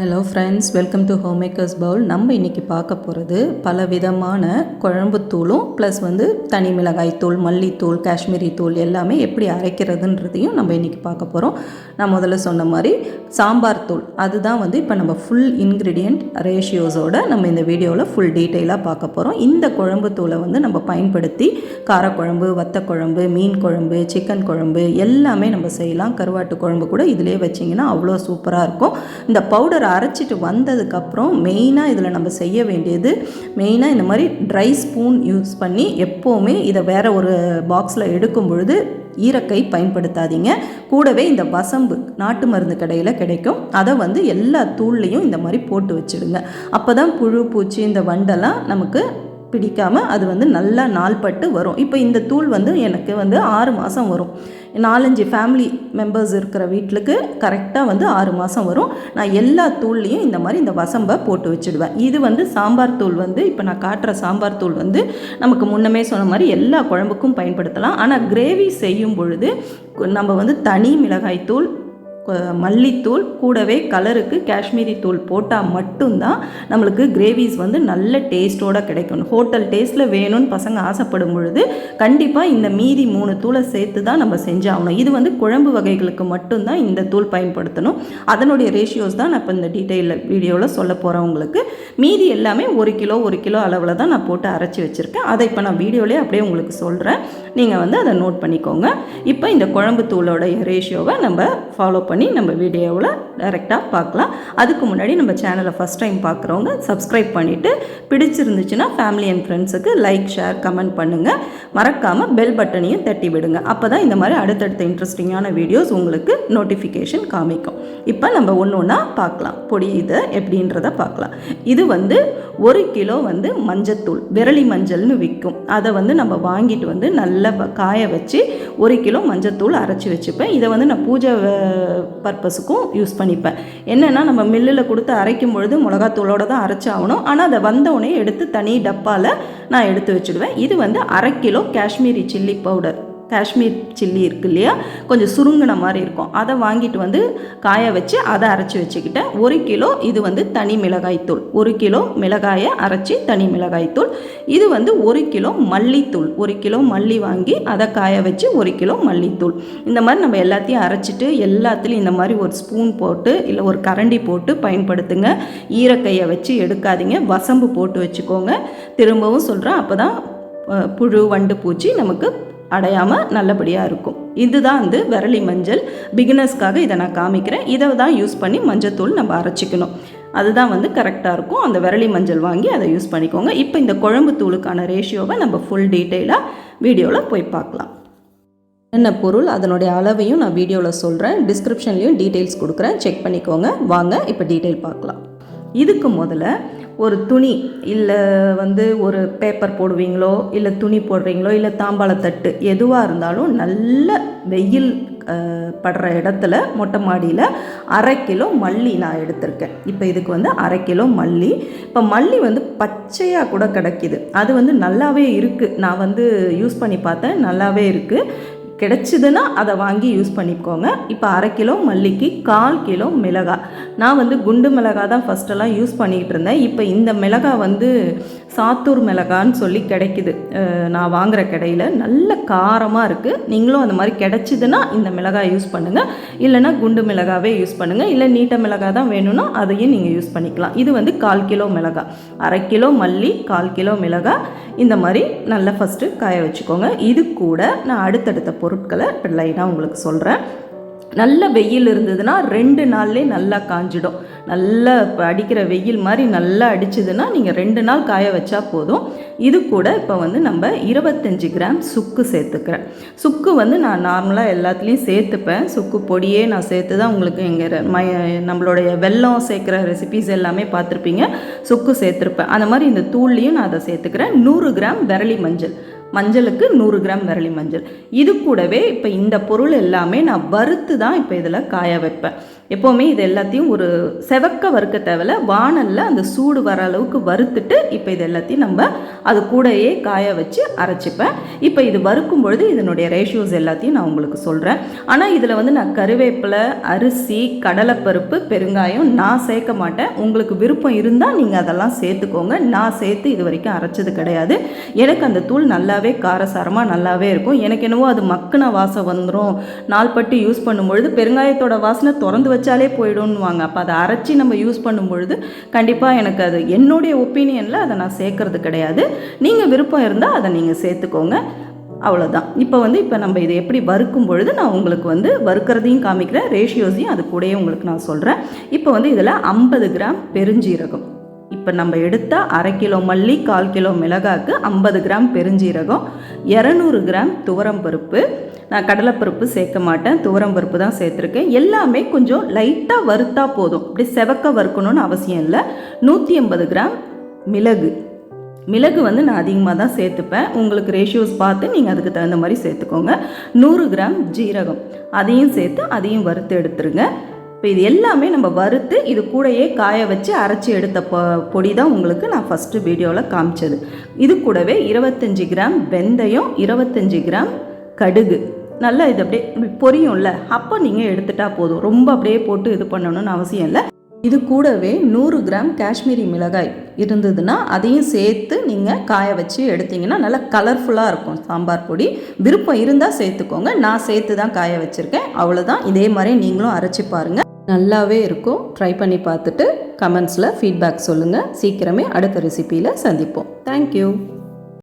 Hello friends welcome to home makers Pavul நம்ம இன்றைக்கி பார்க்க போகிறது பல விதமான குழம்பு தூளும் ப்ளஸ் வந்து தனி மிளகாய் தூள் மல்லித்தூள் காஷ்மீரி தூள் எல்லாமே எப்படி அரைக்கிறதுன்றதையும் நம்ம இன்றைக்கி பார்க்க போகிறோம் நான் முதல்ல சொன்ன மாதிரி சாம்பார் தூள். அதுதான் வந்து இப்போ நம்ம ஃபுல் இன்க்ரீடியண்ட் ரேஷியோஸோட நம்ம இந்த வீடியோவில் ஃபுல் டீட்டெயிலாக பார்க்க போகிறோம் இந்த குழம்பு தூளை வந்து நம்ம பயன்படுத்தி காரக்குழம்பு வத்த குழம்பு மீன் குழம்பு சிக்கன் குழம்பு எல்லாமே நம்ம செய்யலாம். கருவாட்டு குழம்பு கூட இதிலே வச்சிங்கன்னா அவ்வளோ சூப்பராக இருக்கும். இந்த பவுடர் அரைச்சிட்டு வந்ததுக்கப்புறம் மெயினாக இதில் நம்ம செய்ய வேண்டியது மெயினாக இந்த மாதிரி ட்ரை ஸ்பூன் யூஸ் பண்ணி எப்போவுமே இதை வேறு ஒரு பாக்ஸில் எடுக்கும் பொழுது ஈரக்கை பயன்படுத்தாதீங்க. கூடவே இந்த வசம்பு நாட்டு மருந்து கடையில் கிடைக்கும். அதை வந்து எல்லா தூள்லையும் இந்த மாதிரி போட்டு வச்சுடுங்க. அப்போ தான் புழு பூச்சி இந்த வண்டெல்லாம் நமக்கு பிடிக்காமல் அது வந்து நல்லா நாள்பட்டு வரும். இப்போ இந்த தூள் வந்து எனக்கு வந்து ஆறு மாதம் வரும். நாலஞ்சு ஃபேமிலி மெம்பர்ஸ் இருக்கிற வீட்டுக்கு கரெக்டாக வந்து ஆறு மாதம் வரும். நான் எல்லா தூள்லேயும் இந்த மாதிரி இந்த வசம்பை போட்டு வச்சுடுவேன். இது வந்து சாம்பார் தூள் வந்து இப்போ நான் காட்டுற சாம்பார் தூள் வந்து நமக்கு முன்னமே சொன்ன மாதிரி எல்லா குழம்புக்கும் பயன்படுத்தலாம். ஆனால் கிரேவி செய்யும் பொழுது நம்ம வந்து தனி மிளகாய் தூள் மல்லித்தூள் கூடவே கலருக்கு காஷ்மீரி தூள் போட்டால் மட்டும்தான் நம்மளுக்கு கிரேவிஸ் வந்து நல்ல டேஸ்ட்டோடு கிடைக்கும். ஹோட்டல் டேஸ்ட்டில் வேணும்னு பசங்க ஆசைப்படும் பொழுது கண்டிப்பாக இந்த மீதி மூணு தூளை சேர்த்து தான் நம்ம செஞ்சாகணும். இது வந்து குழம்பு வகைகளுக்கு மட்டும்தான் இந்த தூள் பயன்படுத்தணும். அதனுடைய ரேஷியோஸ் தான் நான் இப்போ இந்த டீட்டெயிலில் வீடியோவில் சொல்ல போகிறேன் உங்களுக்கு. மீதி எல்லாமே ஒரு கிலோ ஒரு கிலோ அளவில் தான் நான் போட்டு அரைச்சி வச்சுருக்கேன். அதை இப்போ நான் வீடியோலேயே அப்படியே உங்களுக்கு சொல்கிறேன் நீங்கள் வந்து அதை நோட் பண்ணிக்கோங்க. இப்போ இந்த குழம்பு தூளோடைய ரேஷியோவை நம்ம ஃபாலோ பண்ணி பண்ணி நம்ம வீடியோவில் டைரெக்டாக பார்க்கலாம். அதுக்கு முன்னாடி நம்ம சேனலை ஃபஸ்ட் டைம் பார்க்குறவங்க சப்ஸ்கிரைப் பண்ணிவிட்டு பிடிச்சிருந்துச்சுன்னா ஃபேமிலி அண்ட் ஃப்ரெண்ட்ஸுக்கு லைக் ஷேர் கமெண்ட் பண்ணுங்கள் மறக்காமல் பெல் பட்டனையும் தட்டி விடுங்க. அப்போ தான் இந்த மாதிரி அடுத்தடுத்த இன்ட்ரெஸ்டிங்கான வீடியோஸ் உங்களுக்கு நோட்டிஃபிகேஷன் காமிக்கும். இப்போ நம்ம ஒன்று ஒன்றா பார்க்கலாம். பொடி இதை எப்படின்றத பார்க்கலாம். இது வந்து ஒரு கிலோ வந்து மஞ்சத்தூள் விரலி மஞ்சள்னு விற்கும் அதை வந்து நம்ம வாங்கிட்டு வந்து நல்லா காய வச்சு ஒரு கிலோ மஞ்சத்தூள் அரைச்சி வச்சுப்பேன். இதை வந்து நான் பூஜை பர்பஸுக்கும் யூஸ் பண்ணிப்பேன். என்னென்னா நம்ம மில்லில் கொடுத்து அரைக்கும் பொழுது மிளகாத்தூளோடு தான் அரைச்சாகணும் ஆனால் அதை வந்தவுடனே எடுத்து தனி டப்பாவில் நான் எடுத்து வச்சுடுவேன். இது வந்து அரை kilo Kashmiri chilli powder. Kashmir chilli இருக்கு இல்லையா? கொஞ்சம் சுருங்கின மாதிரி இருக்கும். அதை வாங்கிட்டு வந்து காய வச்சு அதை அரைச்சி வச்சுக்கிட்டேன். ஒரு கிலோ இது வந்து தனி மிளகாய்த்தூள் ஒரு கிலோ மிளகாயை அரைச்சி தனி மிளகாய்த்தூள் இது வந்து ஒரு கிலோ மல்லித்தூள். ஒரு கிலோ மல்லி வாங்கி அதை காய வச்சு ஒரு கிலோ மல்லித்தூள். இந்த மாதிரி நம்ம எல்லாத்தையும் அரைச்சிட்டு எல்லாத்துலேயும் இந்த மாதிரி ஒரு ஸ்பூன் போட்டு இல்லை ஒரு கரண்டி போட்டு பயன்படுத்துங்க. ஈரக்கையை வச்சு எடுக்காதீங்க. வசம்பு போட்டு வச்சுக்கோங்க. திரும்பவும் சொல்கிறேன் அப்போ தான் புழு வண்டு பூச்சி நமக்கு அடையாமல் நல்லபடியாக இருக்கும். இதுதான் வந்து விரலி மஞ்சள். பிகினர்ஸ்க்காக இதை நான் காமிக்கிறேன். இதை தான் யூஸ் பண்ணி மஞ்சத்தூள் நம்ம அரைச்சிக்கணும். அதுதான் வந்து கரெக்டாக இருக்கும். அந்த விரலி மஞ்சள் வாங்கி அதை யூஸ் பண்ணிக்கோங்க. இப்போ இந்த குழம்பு தூளுக்கான ரேஷியோவை நம்ம ஃபுல் டீட்டெயிலாக வீடியோவில் போய் பார்க்கலாம். என்ன பொருள்? அதனுடைய அளவையும் நான் வீடியோவில் சொல்கிறேன் டிஸ்கிரிப்ஷன்லேயும் டீட்டெயில்ஸ் கொடுக்குறேன். செக் பண்ணிக்கோங்க. வாங்க இப்போ டீட்டெயில் பார்க்கலாம். இதுக்கு முதல்ல ஒரு துணி இல்லை வந்து ஒரு பேப்பர் போடுவீங்களோ இல்லை துணி போடுறீங்களோ இல்லை தாம்பாளத்தட்டு எதுவாக இருந்தாலும் நல்ல வெயில் படுற இடத்துல மொட்டை மாடியில் அரை கிலோ மல்லி நான் எடுத்திருக்கேன். இப்போ இதுக்கு வந்து அரை கிலோ மல்லி. இப்போ மல்லி வந்து பச்சையாக கூட கிடைக்கிது. அது வந்து நல்லாவே இருக்குது நான் வந்து யூஸ் பண்ணி பார்த்தேன் நல்லாவே இருக்குது கிடச்சிதுன்னா அதை வாங்கி யூஸ் பண்ணிக்கோங்க. இப்போ அரை கிலோ மல்லிக்கு கால் கிலோ மிளகாய். நான் வந்து குண்டு மிளகாய் தான் ஃபஸ்ட்டெல்லாம் யூஸ் பண்ணிக்கிட்டு இருந்தேன். இப்போ இந்த மிளகாய் வந்து சாத்தூர் மிளகான்னு சொல்லி கிடைக்குது. நான் வாங்குகிற கடையில். நல்ல காரமாக இருக்குது நீங்களும் அந்த மாதிரி கிடச்சிதுன்னா இந்த மிளகாய் யூஸ் பண்ணுங்கள் இல்லைனா குண்டு மிளகாவே யூஸ் பண்ணுங்கள் இல்லை நீட்ட மிளகாய் தான் வேணும்னா அதையும் நீங்கள் யூஸ் பண்ணிக்கலாம். இது வந்து கால் கிலோ மிளகாய். அரை கிலோ மல்லி கால் கிலோ மிளகாய். இந்த மாதிரி நல்லா ஃபஸ்ட்டு காய வச்சுக்கோங்க. இது கூட நான் அடுத்தடுத்த பொருட்களை இப்போ லைனாக உங்களுக்கு சொல்கிறேன் நல்ல வெயில் இருந்ததுன்னா ரெண்டு நாள்லேயே நல்லா காஞ்சிடும். நல்லா இப்போ அடிக்கிற வெயில் மாதிரி நல்லா அடிச்சதுன்னா நீங்கள் ரெண்டு நாள் காய வச்சா போதும். இது கூட இப்போ வந்து நம்ம இருபத்தஞ்சி கிராம் சுக்கு சேர்த்துக்கிறேன். சுக்கு வந்து நான் நார்மலாக எல்லாத்துலேயும் சேர்த்துப்பேன். சுக்கு பொடியே நான் சேர்த்து தான் உங்களுக்கு எங்கள் ம நம்மளுடைய வெல்லம் சேர்க்குற ரெசிபிஸ் எல்லாமே பார்த்துருப்பீங்க. சுக்கு சேர்த்துருப்பேன். அந்த மாதிரி இந்த தூள்லேயும் நான் அதை சேர்த்துக்கிறேன். நூறு கிராம் விரலி மஞ்சள். மஞ்சளுக்கு நூறு கிராம் விரலி மஞ்சள் இது கூடவே இப்போ இந்த பொருள் எல்லாமே நான் வறுத்து தான் இப்போ இதில் காய வைப்பேன். எப்போவுமே இது எல்லாத்தையும் ஒரு செவக்க வறுக்க தேவையில்ல. வானலில் அந்த சூடு வர அளவுக்கு வறுத்துட்டு இப்போ இது எல்லாத்தையும் நம்ம அது கூடயே காய வச்சு அரைச்சிப்பேன். இப்போ இது வறுக்கும் பொழுது இதனுடைய ரேஷியோஸ் எல்லாத்தையும் நான் உங்களுக்கு சொல்கிறேன் ஆனால் இதில் வந்து நான் கருவேப்பிலை அரிசி கடலைப்பருப்பு பெருங்காயம் நான் சேர்க்க மாட்டேன். உங்களுக்கு விருப்பம் இருந்தால் நீங்கள் அதெல்லாம் சேர்த்துக்கோங்க. நான் சேர்த்து இது வரைக்கும் அரைச்சது கிடையாது. எனக்கு அந்த தூள் நல்லாவே காரசாரமாக நல்லாவே இருக்கும். எனக்கு என்னவோ அது மக்குன வாசம் வந்துடும் நாள்பட்டு யூஸ் பண்ணும்பொழுது பெருங்காயத்தோட வாசனை திறந்து வச்சாலே போயிடும்னுவாங்க. அப்போ அதை அரைச்சி நம்ம யூஸ் பண்ணும்பொழுது கண்டிப்பாக எனக்கு அது என்னுடைய ஒப்பீனியனில் அதை நான் சேர்க்கறது கிடையாது. நீங்கள் விருப்பம் இருந்தால் அதை நீங்கள் சேர்த்துக்கோங்க. அவ்வளோதான் இப்போ வந்து இப்போ நம்ம இதை எப்படி வறுக்கும் பொழுது நான் உங்களுக்கு வந்து வறுக்கிறதையும் காமிக்கிறேன். ரேஷியோஸையும் அது கூடயே உங்களுக்கு நான் சொல்கிறேன் இப்போ வந்து இதில் ஐம்பது கிராம் பெருஞ்சீரகம். இப்போ நம்ம எடுத்த அரை கிலோ மல்லி கால் கிலோ மிளகாக்கு ஐம்பது கிராம் பெருஞ்சீரகம் இரநூறு கிராம் துவரம் பருப்பு நான் கடலைப்பருப்பு சேர்க்க மாட்டேன் துவரம் பருப்பு தான் சேர்த்துருக்கேன். எல்லாமே கொஞ்சம் லைட்டாக வறுத்தா போதும். இப்படி செவக்க வறுக்கணும்னு அவசியம் இல்லை. நூற்றி எண்பது கிராம் மிளகு. மிளகு வந்து நான் அதிகமாக தான் சேர்த்துப்பேன். உங்களுக்கு ரேஷியோஸ் பார்த்து நீங்கள் அதுக்கு தகுந்த மாதிரி சேர்த்துக்கோங்க. நூறு கிராம் ஜீரகம். அதையும் சேர்த்து அதையும் வறுத்து எடுத்துருங்க. இப்போ இது எல்லாமே நம்ம வறுத்து இது கூடயே காய வச்சு அரைச்சி எடுத்த பொ பொடி தான் உங்களுக்கு நான் ஃபஸ்ட்டு வீடியோவில் காமிச்சது. இது கூடவே இருபத்தஞ்சி கிராம் வெந்தயம் இருபத்தஞ்சி கிராம் கடுகு. நல்லா இது அப்படியே பொரியும்ல அப்போ நீங்கள் எடுத்துட்டா போதும். ரொம்ப அப்படியே போட்டு இது பண்ணணும்னு அவசியம் இல்லை. இது கூடவே நூறு கிராம் காஷ்மீரி மிளகாய் இருந்ததுன்னா அதையும் சேர்த்து நீங்கள் காய வச்சு எடுத்தீங்கன்னா நல்லா கலர்ஃபுல்லாக இருக்கும். சாம்பார் பொடி. விருப்பம் இருந்தால் சேர்த்துக்கோங்க. நான் சேர்த்து தான் காய வச்சுருக்கேன். அவ்வளோதான் இதே மாதிரி நீங்களும் அரைச்சி பாருங்கள் நல்லாவே இருக்கும். ட்ரை பண்ணி பார்த்துட்டு கமெண்ட்ஸில் ஃபீட்பேக் சொல்லுங்கள் சீக்கிரமே அடுத்த ரெசிப்பியில் சந்திப்போம். தேங்க்யூ